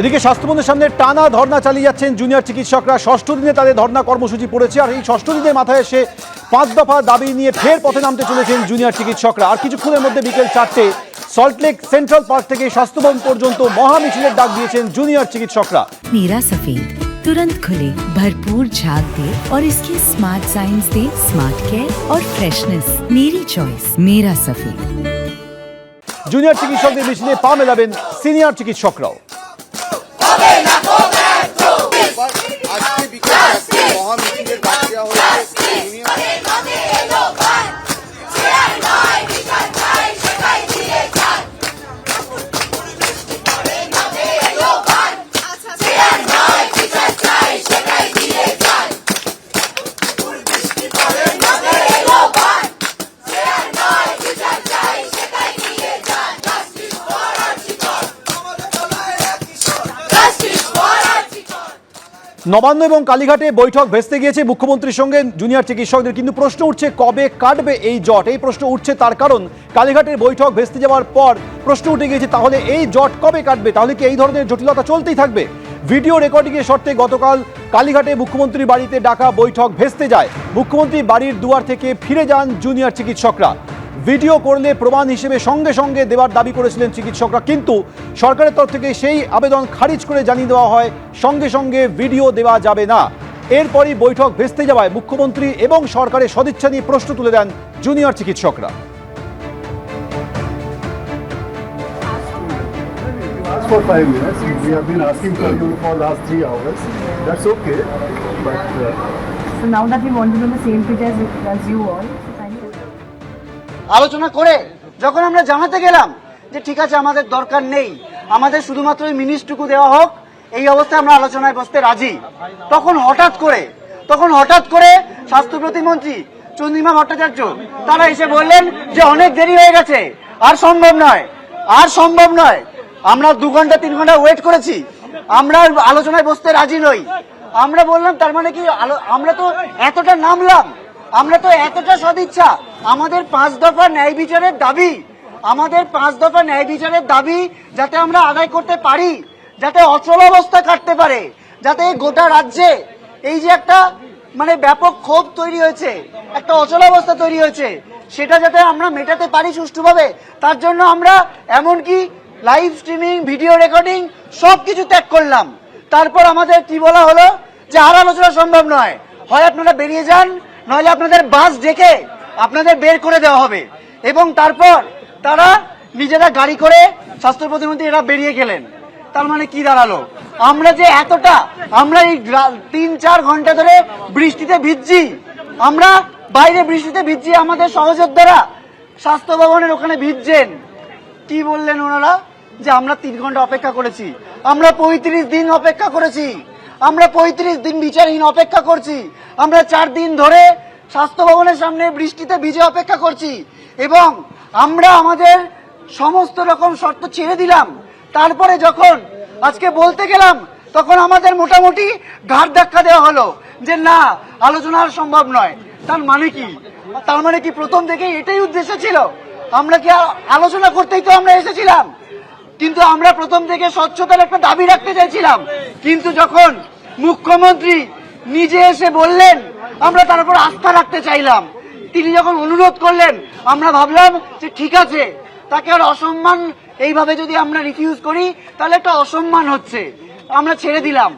এদিকে স্বাস্থ্যমন্ত্রীর সামনে টানা ধর্ণা চালিয়ে যাচ্ছেন জুনিয়র চিকিৎসকরা ষষ্ঠ দিনে তাদের ধর্ণা কর্মসূচি পড়েছে আর এই ষষ্ঠ দিনের মাথায় এসে পাঁচ দফা দাবি নিয়ে ফের পথে নামতে চলেছেন জুনিয়র চিকিৎসকরা আর কিছুক্ষণের মধ্যে বিকেল চারটে সল্টলেক সেন্ট্রাল পার্ক থেকে স্বাস্থ্যভবন পর্যন্ত মহা মিছিলের ডাক দিয়েছেন জুনিয়র চিকিৎসকরা मीरा सफेद तुरंत खुले भरपूर झाग दे और इसकी स्मार्ट साइंस दे स्मार्ट केयर और फ्रेशनेस मेरी चॉइस मेरा सफेद জুনিয়র চিকিৎসকদের মিছিলে পা মেলাবেন সিনিয়র চিকিৎসকরাও নবান্ন এবং কালীঘাটে বৈঠক ভেস্তে গিয়েছে মুখ্যমন্ত্রীর সঙ্গে জুনিয়র চিকিৎসকদের। কিন্তু প্রশ্ন উঠছে কবে কাটবে এই জট? এই প্রশ্ন উঠছে তার কারণ কালীঘাটের বৈঠক ভেস্তে যাওয়ার পর প্রশ্ন উঠে গিয়েছে, তাহলে এই জট কবে কাটবে? তাহলে কি এই ধরনের জটিলতা চলতেই থাকবে? ভিডিও রেকর্ডিংয়ের শর্তে গতকাল কালীঘাটে মুখ্যমন্ত্রীর বাড়িতে ডাকা বৈঠক ভেস্তে যায়। মুখ্যমন্ত্রী বাড়ির দুয়ার থেকে ফিরে যান জুনিয়র চিকিৎসকরা। ভিডিও করলে প্রমাণ হিসেবে সঙ্গে সঙ্গে দেওয়ার দাবি করেছিলেন চিকিৎসকরা কিন্তু সরকারের তরফ থেকে সেই আবেদন খারিজ করে জানিয়ে দেওয়া হয় সঙ্গে সঙ্গে ভিডিও দেওয়া যাবে না এরপরই বৈঠক ভেস্তে যাওয়ায় মুখ্যমন্ত্রী এবং সরকারের সদিচ্ছা নিয়ে প্রশ্ন তুলে দেন জুনিয়র চিকিৎসকরা for five minutes. We have been asking for you for last three hours. That's okay, but uh, So now that we want to on the same page as, as you all, আলোচনা করে যখন আমরা জানাতে গেলাম যে ঠিক আছে, আমাদের দরকার নেই, আমাদের শুধুমাত্র ওই মিনিস্টুকু দেওয়া হোক, এই অবস্থায় আমরা আলোচনায় বসতে রাজি। তখন হঠাৎ করে, তখন হঠাৎ করে স্বাস্থ্য প্রতিমন্ত্রী চন্দ্রিমা ভট্টাচার্য, তারা এসে বললেন যে অনেক দেরি হয়ে গেছে। আর সম্ভব নয়, আর সম্ভব নয়। আমরা দু ঘণ্টা, তিন ঘণ্টা ওয়েট করেছি। আমরা আলোচনায় বসতে রাজি নই। আমরা বললাম, তার মানে কি আমরা তো এতটা নামলাম আমরা তো এতটা সদিচ্ছা। আমাদের পাঁচ দফা ন্যায় বিচারের দাবি। আমাদের পাঁচ দফা ন্যায় বিচারের দাবি যাতে আমরা আদায় করতে পারি, যাতে অচল অবস্থা কাটতে পারে, যাতে গোটা রাজ্যে এই যে একটা মানে ব্যাপক ক্ষোভ তৈরি হয়েছে, একটা অচল অবস্থা তৈরি হয়েছে, সেটা যাতে আমরা মেটাতে পারি সুষ্ঠুভাবে, তার জন্য আমরা এমনকি লাইভ স্ট্রিমিং ভিডিও রেকর্ডিং সব কিছু ত্যাগ করলাম। তারপর আমাদের কি বলা হলো? যে আর আলোচনা সম্ভব নয়। হয় আপনারা বেরিয়ে যান নইলে আপনাদের বাস ডেকে আপনাদের বের করে দেওয়া হবে। এবং তারপর তারা নিজেরা গাড়ি করে স্বাস্থ্য প্রতিমন্ত্রী এরা বেরিয়ে গেলেন। তার মানে কি দাঁড়াল? আমরা যে এতটা, আমরা এই তিন, চার ঘণ্টা ধরে বৃষ্টিতে ভিজছি। আমরা বাইরে বৃষ্টিতে ভিজছি, আমাদের সহযোদ্ধারা স্বাস্থ্য ভবনের ওখানে ভিজছেন। কি বললেন ওনারা? যে আমরা তিন ঘণ্টা অপেক্ষা করেছি। আমরা পঁয়ত্রিশ দিন অপেক্ষা করেছি। আমরা পঁয়ত্রিশ দিন বিচারহীন অপেক্ষা করছি। আমরা চার দিন ধরে স্বাস্থ্য ভবনের সামনে বৃষ্টিতে ভিজে অপেক্ষা করছি এবং আমরা আমাদের সমস্ত রকম শর্ত ছেড়ে দিলাম। তারপরে যখন আজকে বলতে গেলাম, তখন আমাদের মোটামুটি ঘাট ধাক্কা দেওয়া হলো যে না, আলোচনা আর সম্ভব নয়। তার মানে কি? তার মানে কি প্রথম থেকে এটাই উদ্দেশ্য ছিল? আমরা কি আলোচনা করতেই তো আমরা এসেছিলাম? কিন্তু আমরা প্রথম থেকে স্বচ্ছতার একটা দাবি রাখতে চাইছিলাম। কিন্তু যখন মুখ্যমন্ত্রী নিজে এসে বললেন, আমরা তার উপর আস্থা রাখতে চাইলাম। তিনি যখন অনুরোধ করলেন, আমরা ভাবলাম যে ঠিক আছে, তাকে আর অসম্মান এইভাবে যদি আমরা রিফিউজ করি, তাহলে একটা অসম্মান হচ্ছে। আমরা ছেড়ে দিলাম।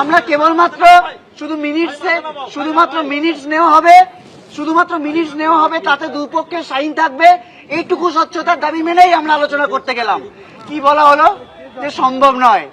আমরা কেবলমাত্র শুধু মিনিটসে শুধুমাত্র মিনিটস নেওয়া হবে, শুধুমাত্র মিনিটস নেওয়া হবে, তাতে দুপক্ষের সাইন থাকবে। এইটুকু স্বচ্ছতার দাবি মেনেই আমরা আলোচনা করতে গেলাম। কি বলা হলো? যে সম্ভব নয়।